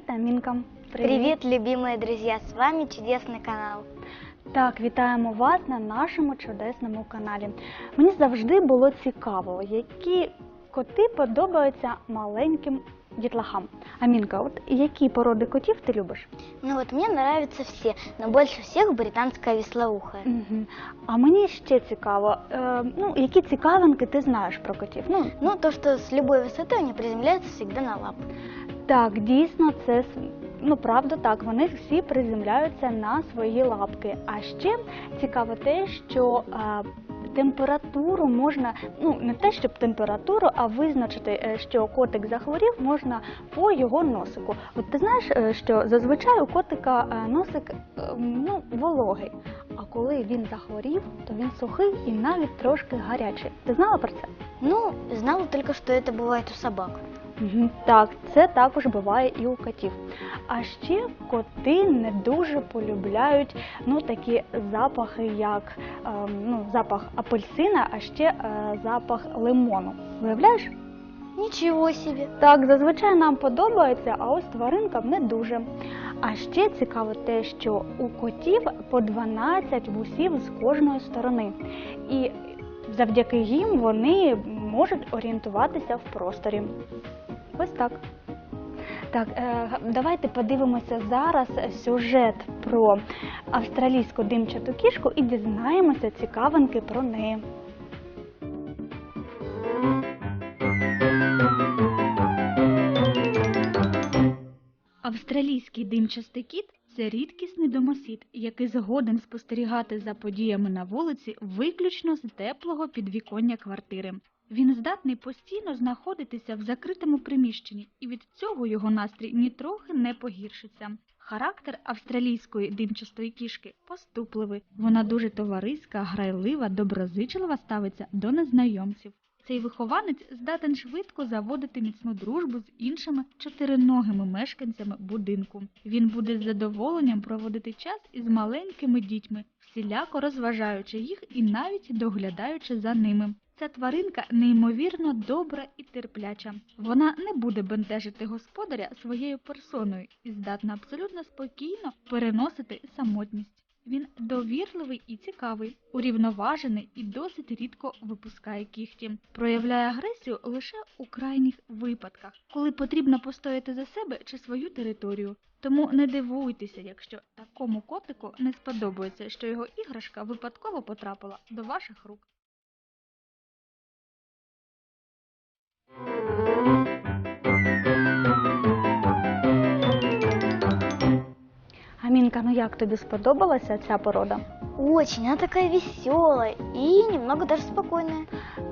Привіт, Амінка. Привет, любимые друзья! С вами чудесный канал. Так, вітаємо вас на нашому чудесному каналі. Мені завжди було цікаво, які коти подобаються маленьким дітлахам. Амінка, от які породи котів ти любиш? Ну вот мне нравятся все, но больше всех британская веслоухая. Угу. А мені ще цікаво, е, ну, які цікавинки ти знаєш про котів? Ну, Ну, то, что с любой высоты они приземляются всегда на лапы. Так, дійсно, це ну правда так. Вони всі приземляються на свої лапки. А ще цікаво те, що а, температуру можна, ну не те, щоб температуру, а визначити, е, що котик захворів, можна по його носику. От ти знаєш, е, що зазвичай у котика е, носик ну вологий. А коли він захворів, то він сухий і навіть трошки гарячий. Ти знала про це? Ну, знала только, что это бывает у собак. Так, це також буває і у котів. А ще коти не дуже полюбляють ну, такі запахи, як ем, ну, запах апельсина, а ще е, запах лимону. Уявляєш? Ничего себе! Так, зазвичай нам подобається, а ось тваринкам не дуже. А ще цікаво те, що у котів по 12 вусів з кожної сторони. І завдяки їм вони можуть орієнтуватися в просторі. Ось так. Так, е, давайте подивимося зараз сюжет про австралійську димчату кішку і дізнаємося цікавинки про неї. Австралійський димчастий кіт це рідкісний домосід, який згоден спостерігати за подіями на вулиці виключно з теплого підвіконня квартири. Він здатний постійно знаходитися в закритому приміщенні, і від цього його настрій нітрохи не погіршиться. Характер австралійської димчастої кішки поступливий. Вона дуже товариська, грайлива, доброзичлива ставиться до незнайомців. Цей вихованець здатен швидко заводити міцну дружбу з іншими чотириногими мешканцями будинку. Він буде з задоволенням проводити час із маленькими дітьми, всіляко розважаючи їх і навіть доглядаючи за ними. Ця тваринка неймовірно добра і терпляча. Вона не буде бентежити господаря своєю персоною і здатна абсолютно спокійно переносити самотність. Він довірливий і цікавий, урівноважений і досить рідко випускає кіхті. Проявляє агресію лише у крайніх випадках, коли потрібно постояти за себе чи свою територію. Тому не дивуйтеся, якщо такому котику не сподобається, що його іграшка випадково потрапила до ваших рук. Амінка, ну як тобі сподобалася ця порода? Очень, она такая веселая и немного даже спокойная.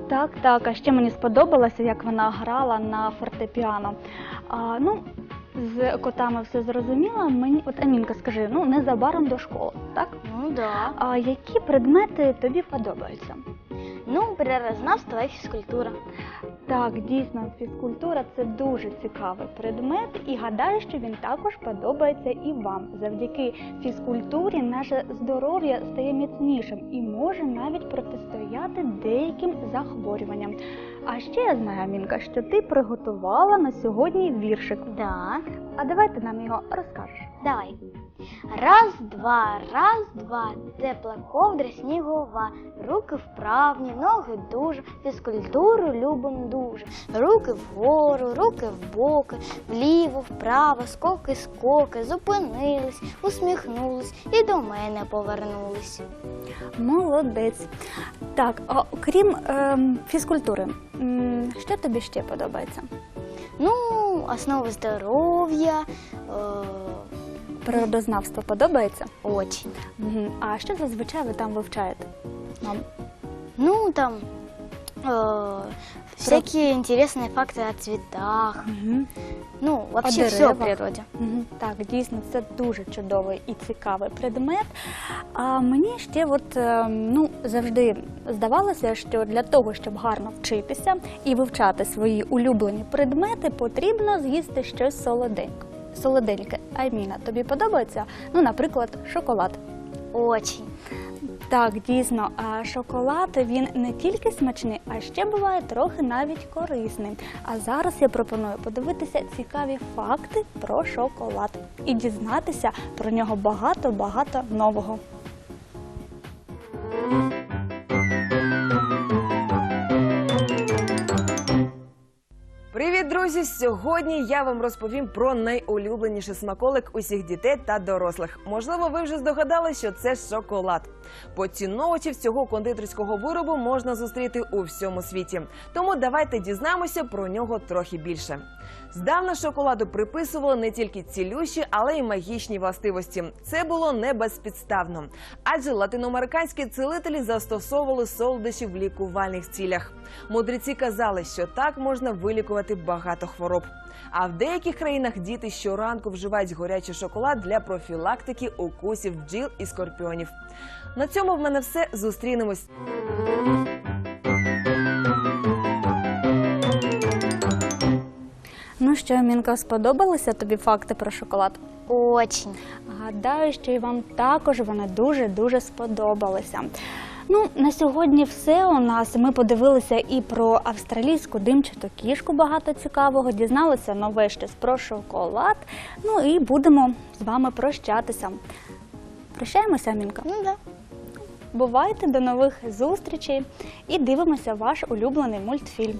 Так, так. А ще мені сподобалося, як вона грала на фортепіано. А, ну, з котами все зрозуміло. Мені, от Амінка, скажи, ну незабаром до школи, так? Ну да. А які предмети тобі подобаються? Ну, природознавство и физкультура. Так, дійсно, фізкультура це дуже цікавий предмет, і гадаю, що він також подобається і вам. Завдяки фізкультурі наше здоров'я стає міцнішим і може навіть протистояти деяким захворюванням. А ще я знаю, Амінка, що ти приготувала на сьогодні віршик. Да. А давай ти нам його розкажеш. Давай. Раз, два, раз, два, тепла ковдра снігова, руки вправні, ноги дуже, фізкультуру любим дуже. Руки вгору, руки вбоки, вліво, вправо, скоки, скоки, зупинились, усміхнулись і до мене повернулись. Молодець. Так, а окрім ем, фізкультури, що тобі ще подобається? Ну, основи здоров'я. Е- Природознавство подобається? очень. Мгм. А що зазвичай ви там вивчаєте? Мам? Ну, там э, всякие интересные факты о цветах. Мгм. Ну, вообще О все о деревах. природе. Мгм. Так, дійсно, це дуже чудовий і цікавий предмет. А мені ще от, е, ну, завжди здавалося, що для того, щоб гарно вчитися і вивчати свої улюблені предмети, потрібно з'їсти щось солоденьке. Солоденьке. Айміна, тобі подобається? Ну, наприклад, шоколад. Очень. Так, дійсно, а шоколад він не тільки смачний, а ще буває трохи навіть корисний. А зараз я пропоную подивитися цікаві факти про шоколад і дізнатися про нього багато-багато нового. Друзі! Сьогодні я вам розповім про найулюбленіший смаколик усіх дітей та дорослих. Можливо, ви вже здогадали, що це шоколад. Поціновувачів цього кондитерського виробу можна зустріти у всьому світі. Тому давайте дізнаємося про нього трохи більше. Здавна шоколаду приписували не тільки цілющі, але й магічні властивості. Це було не безпідставно, адже латиноамериканські цілителі застосовували солодощі в лікувальних цілях. Мудреці казали, що так можна вилікувати багато хвороб. А в деяких країнах діти щоранку вживають горячий шоколад для профілактики укусів бджіл і скорпіонів. На цьому в мене все. Зустрінемось. Що, Мінка, сподобалися тобі факти про шоколад? Очень. Гадаю, що і вам також вони дуже-дуже сподобалися. Ну, на сьогодні все у нас. Ми подивилися і про австралійську димчату кішку багато цікавого, дізналися нове щось про шоколад. Ну і будемо з вами прощатися. Прощаємося, Мінка. Ну да. Бувайте до нових зустрічей і дивимося ваш улюблений мультфільм.